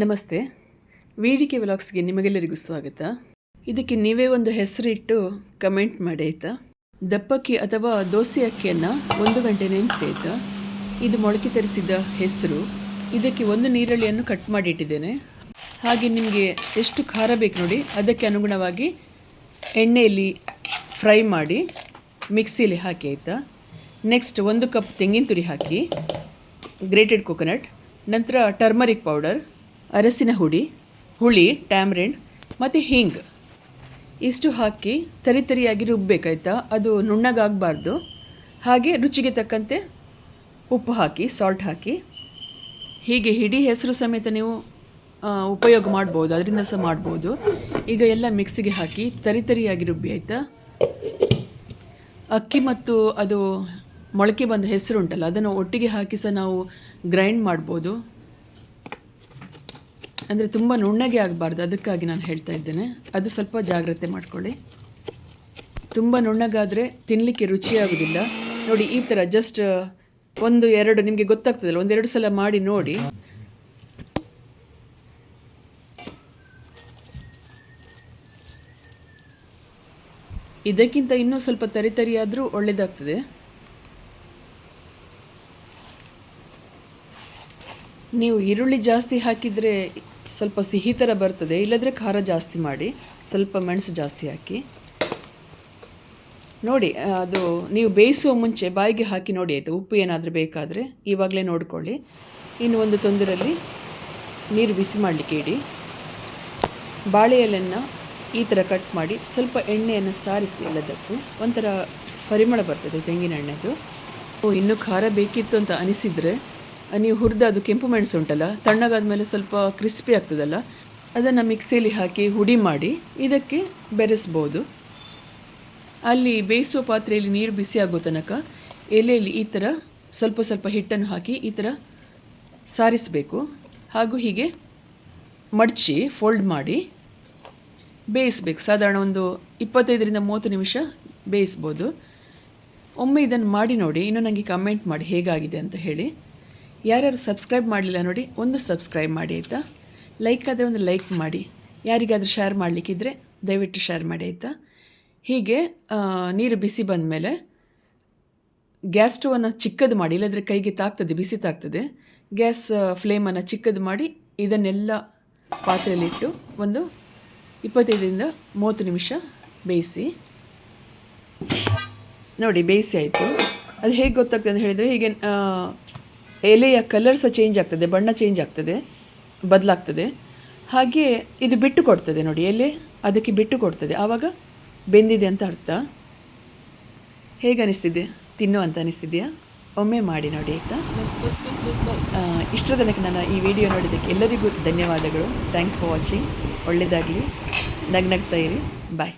ನಮಸ್ತೆ. ವೇಡಿಕೆ ವ್ಲಾಗ್ಸ್ಗೆ ನಿಮಗೆಲ್ಲರಿಗೂ ಸ್ವಾಗತ. ಇದಕ್ಕೆ ನೀವೇ ಒಂದು ಹೆಸರಿಟ್ಟು ಕಮೆಂಟ್ ಮಾಡಿ, ಆಯಿತಾ? ದಪ್ಪಕ್ಕಿ ಅಥವಾ ದೋಸೆ ಅಕ್ಕಿಯನ್ನು ಒಂದು ಗಂಟೆ ನೆನೆಸಿ, ಆಯಿತಾ? ಇದು ಮೊಳಕೆ ತರಿಸಿದ ಹೆಸರು. ಇದಕ್ಕೆ ಒಂದು ನೀರಳಿಯನ್ನು ಕಟ್ ಮಾಡಿ ಇಟ್ಟಿದ್ದೇನೆ ಹಾಗೆ ನಿಮಗೆ ಎಷ್ಟು ಖಾರ ಬೇಕು ನೋಡಿ, ಅದಕ್ಕೆ ಅನುಗುಣವಾಗಿ ಎಣ್ಣೆಯಲ್ಲಿ ಫ್ರೈ ಮಾಡಿ ಮಿಕ್ಸಿಯಲ್ಲಿ ಹಾಕಿ, ಆಯಿತಾ? ನೆಕ್ಸ್ಟ್ ಒಂದು ಕಪ್ ತೆಂಗಿನ ತುರಿ ಹಾಕಿ, ಗ್ರೇಟೆಡ್ ಕೊಕೊನಟ್, ನಂತರ ಟರ್ಮರಿಕ್ ಪೌಡರ್ ಅರಸಿನ ಹುಡಿ, ಹುಳಿ ಟ್ಯಾಮ್ರಿಂಡ್ ಮತ್ತು ಹಿಂಗ್. ಇಷ್ಟು ಹಾಕಿ ತರಿ ತರಿಯಾಗಿ ರುಬ್ಬಬೇಕಾಯ್ತಾ ಅದು ನುಣ್ಣಗಾಗಬಾರ್ದು. ಹಾಗೆ ರುಚಿಗೆ ತಕ್ಕಂತೆ ಉಪ್ಪು ಹಾಕಿ ಸಾಲ್ಟ್ ಹಾಕಿ. ಹೀಗೆ ಹಿಡಿ ಹೆಸರು ಸಮೇತ ನೀವು ಉಪಯೋಗ ಮಾಡ್ಬೋದು. ಅದರಿಂದ ಸಹ ಮಾಡ್ಬೋದು. ಈಗ ಎಲ್ಲ ಮಿಕ್ಸಿಗೆ ಹಾಕಿ ತರಿ ತರಿಯಾಗಿ ರುಬ್ಬಿ ಆಯಿತಾ ಅಕ್ಕಿ ಮತ್ತು ಅದು ಮೊಳಕೆ ಬಂದ ಹೆಸರು ಉಂಟಲ್ಲ, ಅದನ್ನು ಒಟ್ಟಿಗೆ ಹಾಕಿ ಸಹ ನಾವು ಗ್ರೈಂಡ್ ಮಾಡ್ಬೋದು. ಅಂದರೆ ತುಂಬ ನುಣ್ಣಗೆ ಆಗಬಾರ್ದು. ಅದಕ್ಕಾಗಿ ನಾನು ಹೇಳ್ತಾ ಇದ್ದೇನೆ. ಅದು ಸ್ವಲ್ಪ ಜಾಗ್ರತೆ ಮಾಡ್ಕೊಳ್ಳಿ. ತುಂಬ ನುಣ್ಣಗಾದರೆ ತಿನ್ನಲಿಕ್ಕೆ ರುಚಿಯಾಗೋದಿಲ್ಲ ನೋಡಿ, ಈ ಥರ ಜಸ್ಟ್ ಒಂದು ಎರಡು, ನಿಮಗೆ ಗೊತ್ತಾಗ್ತದಲ್ಲ ಒಂದೆರಡು ಸಲ ಮಾಡಿ ನೋಡಿ. ಇದಕ್ಕಿಂತ ಇನ್ನೂ ಸ್ವಲ್ಪ ತರಿ ತರಿಯಾದರೂ ಒಳ್ಳೆಯದಾಗ್ತದೆ ನೀವು ಈರುಳ್ಳಿ ಜಾಸ್ತಿ ಹಾಕಿದರೆ ಸ್ವಲ್ಪ ಸಿಹಿ ಥರ ಬರ್ತದೆ, ಇಲ್ಲದ್ರೆ ಖಾರ ಜಾಸ್ತಿ ಮಾಡಿ, ಸ್ವಲ್ಪ ಮೆಣಸು ಜಾಸ್ತಿ ಹಾಕಿ. ನೋಡಿ, ಅದು ನೀವು ಬೇಯಿಸುವ ಮುಂಚೆ ಬಾಯಿಗೆ ಹಾಕಿ ನೋಡಿ ಆಯಿತು, ಉಪ್ಪು ಏನಾದರೂ ಬೇಕಾದರೆ ಇವಾಗಲೇ ನೋಡಿಕೊಳ್ಳಿ. ಇನ್ನು ಒಂದು ತೊಂದರಲ್ಲಿ ನೀರು ಬಿಸಿ ಮಾಡಲಿಕ್ಕೆ ಇಡಿ. ಬಾಳೆ ಎಲೆಯನ್ನು ಈ ಥರ ಕಟ್ ಮಾಡಿ, ಸ್ವಲ್ಪ ಎಣ್ಣೆಯನ್ನು ಸಾರಿಸಿ, ಎಲ್ಲದಕ್ಕೂ ಒಂಥರ ಪರಿಮಳ ಬರ್ತದೆ ತೆಂಗಿನ ಎಣ್ಣೆದು. ಓ, ಇನ್ನೂ ಖಾರ ಬೇಕಿತ್ತು ಅಂತ ಅನಿಸಿದರೆ ನೀವು ಹುರಿದ ಅದು ಕೆಂಪು ಮೆಣಸು ಉಂಟಲ್ಲ ತಣ್ಣಗಾದ ಮೇಲೆ ಸ್ವಲ್ಪ ಕ್ರಿಸ್ಪಿ ಆಗ್ತದಲ್ಲ, ಅದನ್ನು ಮಿಕ್ಸಿಯಲ್ಲಿ ಹಾಕಿ ಹುಡಿ ಮಾಡಿ ಇದಕ್ಕೆ ಬೆರೆಸ್ಬೋದು. ಅಲ್ಲಿ ಬೇಯಿಸುವ ಪಾತ್ರೆಯಲ್ಲಿ ನೀರು ಬಿಸಿ ಆಗೋ ತನಕ ಎಲೆಯಲ್ಲಿ ಈ ಥರ ಸ್ವಲ್ಪ ಸ್ವಲ್ಪ ಹಿಟ್ಟನ್ನು ಹಾಕಿ ಈ ಥರ ಸಾರಿಸಬೇಕು. ಹಾಗೂ ಹೀಗೆ ಮಡಚಿ ಫೋಲ್ಡ್ ಮಾಡಿ ಬೇಯಿಸಬೇಕು. ಸಾಧಾರಣ ಒಂದು ಇಪ್ಪತ್ತೈದರಿಂದ ಮೂವತ್ತು ನಿಮಿಷ ಬೇಯಿಸ್ಬೋದು. ಒಮ್ಮೆ ಇದನ್ನು ಮಾಡಿ ನೋಡಿ, ಇನ್ನು ನನಗೆ ಕಮೆಂಟ್ ಮಾಡಿ ಹೇಗಾಗಿದೆ ಅಂತ ಹೇಳಿ. ಯಾರ್ಯಾರು ಸಬ್ಸ್ಕ್ರೈಬ್ ಮಾಡಲಿಲ್ಲ ನೋಡಿ, ಒಂದು ಸಬ್ಸ್ಕ್ರೈಬ್ ಮಾಡಿ ಆಯಿತಾ? ಲೈಕ್ ಆದರೆ ಒಂದು ಲೈಕ್ ಮಾಡಿ. ಯಾರಿಗಾದರೂ ಶೇರ್ ಮಾಡಲಿಕ್ಕಿದ್ರೆ ದಯವಿಟ್ಟು ಶೇರ್ ಮಾಡಿ ಆಯಿತಾ? ಹೀಗೆ ನೀರು ಬಿಸಿ ಬಂದ ಮೇಲೆ ಗ್ಯಾಸ್ ಸ್ಟವನ್ನು ಚಿಕ್ಕದು ಮಾಡಿ, ಇಲ್ಲದ್ರೆ ಕೈಗೆ ತಾಗ್ತದೆ, ಬಿಸಿ ತಾಗ್ತದೆ. ಗ್ಯಾಸ್ ಫ್ಲೇಮನ್ನು ಚಿಕ್ಕದು ಮಾಡಿ ಇದನ್ನೆಲ್ಲ ಪಾತ್ರೆಯಲ್ಲಿಟ್ಟು ಒಂದು ಇಪ್ಪತ್ತೈದರಿಂದ ಮೂವತ್ತು ನಿಮಿಷ ಬೇಯಿಸಿ. ನೋಡಿ, ಬೇಯಿಸಿ ಆಯಿತು. ಅದು ಹೇಗೆ ಗೊತ್ತಾಗ್ತದೆ ಅಂತ ಹೇಳಿದರೆ, ಹೀಗೆ ಎಲೆಯ ಕಲರ್ ಸಹ ಚೇಂಜ್ ಆಗ್ತದೆ ಬಣ್ಣ ಚೇಂಜ್ ಆಗ್ತದೆ ಬದಲಾಗ್ತದೆ. ಹಾಗೆ ಇದು ಬಿಟ್ಟು ಕೊಡ್ತದೆ ನೋಡಿ ಎಲೆ ಅದಕ್ಕೆ ಬಿಟ್ಟು ಕೊಡ್ತದೆ. ಆವಾಗ ಬೆಂದಿದೆ ಅಂತ ಅರ್ಥ. ಹೇಗೆ ಅನಿಸ್ತಿದೆ? ತಿನ್ನು ಅಂತ ಅನಿಸ್ತಿದೆಯಾ? ಒಮ್ಮೆ ಮಾಡಿ ನೋಡಿ ಆಯಿತಾ? ಇಷ್ಟರ ತನಕ ನನ್ನ ಈ ವಿಡಿಯೋ ನೋಡಿದ್ದಕ್ಕೆ ಎಲ್ಲರಿಗೂ ಧನ್ಯವಾದಗಳು. ಥ್ಯಾಂಕ್ಸ್ ಫಾರ್ ವಾಚಿಂಗ್ ಒಳ್ಳೆಯದಾಗಲಿ ನಗ್ನಗ್ತಾ ಇರಿ. ಬಾಯ್